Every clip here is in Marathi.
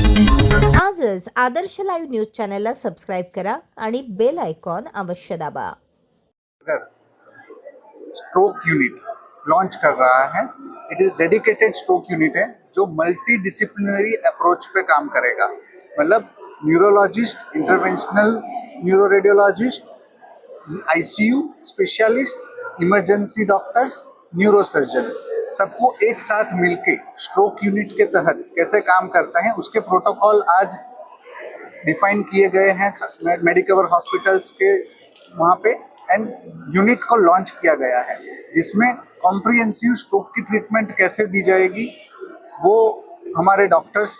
आजच आदर्श लाईव्ह न्यूज चॅनलला सबस्क्राईब करा आणि बेल आयकॉन अवश्य दाबा. स्ट्रोक यूनिट लॉन्च कर रहा है it is dedicated stroke unit है जो मल्टी डिसिप्लिनरी अप्रोच पे काम करेगा। मतलब neurologist interventional neuroradiologist ICU specialist emergency doctors neurosurgeons सबको एक साथ मिलके स्ट्रोक यूनिट के तहत कैसे काम करता है, उसके प्रोटोकॉल आज डिफाइन किए गए हैं मेडिकवर हॉस्पिटल्स के वहाँ पे एंड यूनिट को लॉन्च किया गया है, जिसमें कॉम्प्रिहेंसिव स्ट्रोक की ट्रीटमेंट कैसे दी जाएगी, वो हमारे doctors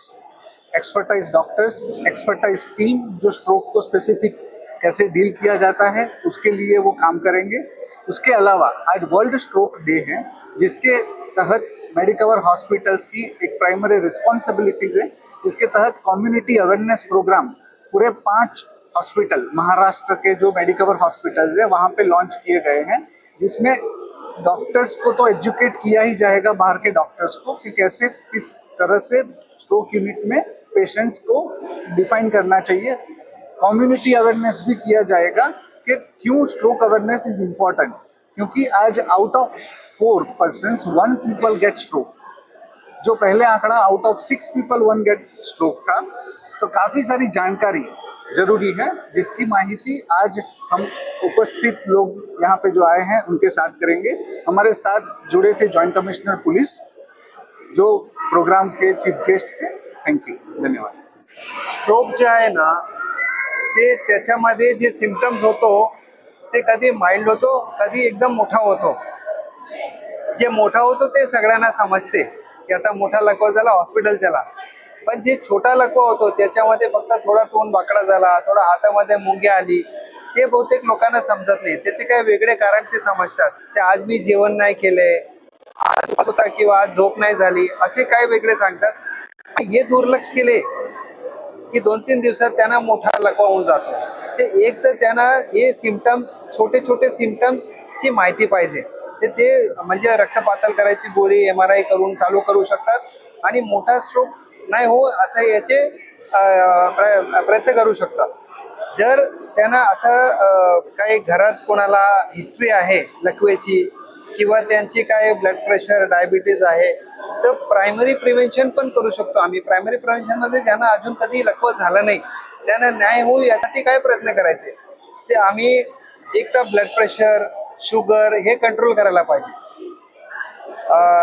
expertise doctors expertise team जो स्ट्रोक को स्पेसिफिक कैसे डील किया जाता है, उसके लिए वो काम करेंगे। उसके अलावा आज वर्ल्ड स्ट्रोक डे है, जिसके तहत मेडिकवर हॉस्पिटल्स की एक प्राइमरी रिस्पॉन्सिबिलिटीज है, जिसके तहत कम्युनिटी अवेयरनेस प्रोग्राम पूरे पाँच हॉस्पिटल महाराष्ट्र के जो मेडिकवर हॉस्पिटल्स है, वहाँ पे लॉन्च किए गए हैं, जिसमें डॉक्टर्स को तो एजुकेट किया ही जाएगा बाहर के डॉक्टर्स को कि कैसे, किस तरह से स्ट्रोक यूनिट में पेशेंट्स को डिफाइन करना चाहिए। कम्युनिटी अवेयरनेस भी किया जाएगा कि क्यों स्ट्रोक अवेयरनेस इज़ इंपॉर्टेंट क्योंकि आज out of four person one people get stroke जो पहले आंकड़ा out of six people one get stroke था तो काफ़ी सारी जानकारी ज़रूरी है, जिसकी माहिती आज हम उपस्थित लोग यहाँ पे जो आए हैं, उनके साथ करेंगे। हमारे साथ जुड़े थे जॉइंट कमिश्नर पुलिस जो प्रोग्राम के चीफ गेस्ट थे। थैंक यू धन्यवाद। स्ट्रोक जो आहे ना, ते त्याच्यामध्ये जे सिमटम्स होतो ते कधी माइल्ड होतो कधी एकदम मोठा होतो. जे मोठा होतो ते सगळ्यांना समजते की आता मोठा लकवा झाला हॉस्पिटल चला. पण जे छोटा लकवा होतो त्याच्यामध्ये फक्त थोडा तोंड बाकडा झाला थोडा हातामध्ये मुंगी आली हे बहुतेक लोकांना समजत नाही. त्याचे काही वेगळे कारण ते समजतात. ते आज मी जेवण नाही केले आज होता किंवा आज झोप नाही झाली असे काय वेगळे सांगतात. हे दुर्लक्ष केले की दोन तीन दिवसात त्यांना मोठा लकवा होऊन जातो. ते एक तर त्यांना हे सिमटम्स छोटे छोटे सिमटम्सची माहिती पाहिजे. ते ते म्हणजे रक्तपातल करायची गोळी एम आर आय करून चालू करू शकतात आणि मोठा स्ट्रोक नाही हो असं याचे प्र- प्रयत्न करू शकतात. जर त्यांना असं काही घरात कोणाला हिस्ट्री आहे लकवेची किंवा त्यांची काय ब्लड प्रेशर डायबिटीज आहे तर प्रायमरी प्रिव्हेन्शन पण करू शकतो आम्ही. प्रायमरी प्रिव्हेन्शनमध्ये ज्यांना अजून कधी लकवं झालं नाही त्यांना न्याय होऊ यासाठी काय प्रयत्न करायचे? ते आम्ही एक तर ब्लड प्रेशर शुगर हे कंट्रोल करायला पाहिजे.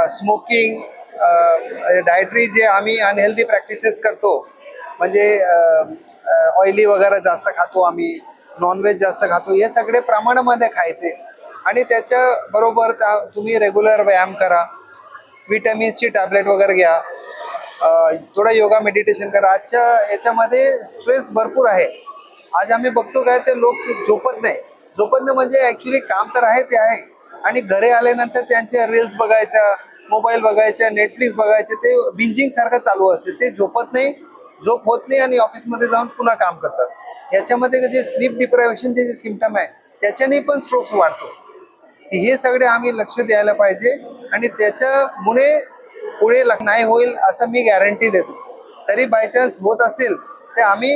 स्मोकिंग डायटरी जे आम्ही अनहेल्दी प्रॅक्टिसेस करतो म्हणजे ऑइली वगैरे जास्त खातो आम्ही नॉनव्हेज जास्त खातो हे सगळे प्रमाणामध्ये खायचे. आणि त्याच्याबरोबर त्या- तुम्ही रेग्युलर व्यायाम करा. विटॅमिन्सची टॅबलेट वगैरे घ्या. थोडा योगा मेडिटेशन करा. आजच्या याच्यामध्ये स्ट्रेस भरपूर आहे. आज आम्ही बघतो काय ते लोक झोपत नाही. झोपत नाही म्हणजे ॲक्च्युली काम तर आहे ते आहे. आणि घरी आल्यानंतर त्यांचे रील्स बघायचा मोबाईल बघायचा नेटफ्लिक्स बघायचे ते बिंजिंग सारखं चालू असते. ते झोपत नाही झोप होत नाही आणि ऑफिसमध्ये जाऊन पुन्हा काम करतात. याच्यामध्ये जे स्लीप डिप्रायव्हेशनचे जे सिमटम आहे त्याच्याने पण स्ट्रोक्स वाढतो. हे सगळे आम्ही लक्ष द्यायला पाहिजे आणि त्याच्यामुळे पुढे नाही होईल असं मी गॅरंटी देतो. तरी बायचान्स होत असेल तर आम्ही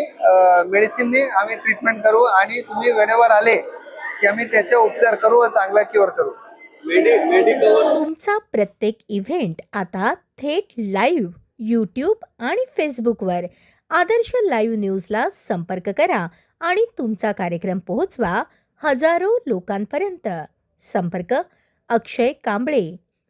मेडिसिनने आम्ही ट्रीटमेंट करू आणि तुम्ही वेळेवर आले की आम्ही त्याचा उपचार करू व चांगला क्युअर करू. तुमचा प्रत्येक इव्हेंट आता थेट लाईव्ह यूट्यूब आणि फेसबुकवर आदर्श लाईव्ह न्यूजला संपर्क करा आणि तुमचा कार्यक्रम पोहोचवा हजारो लोकांपर्यंत. संपर्क अक्षय कांबळे.